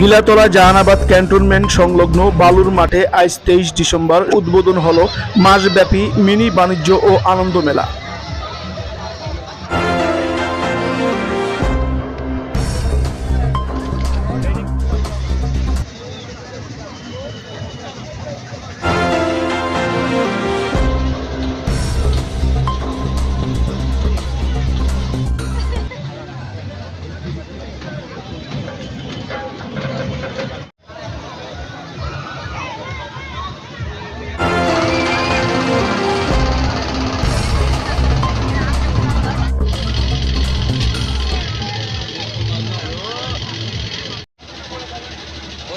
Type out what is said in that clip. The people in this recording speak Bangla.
গিলাতলা জাহানাবাদ ক্যান্টনমেন্ট সংলগ্ন বালুর মাঠে আজ তেইশ ডিসেম্বর উদ্বোধন হল মাসব্যাপী মিনি বাণিজ্য ও আনন্দ মেলা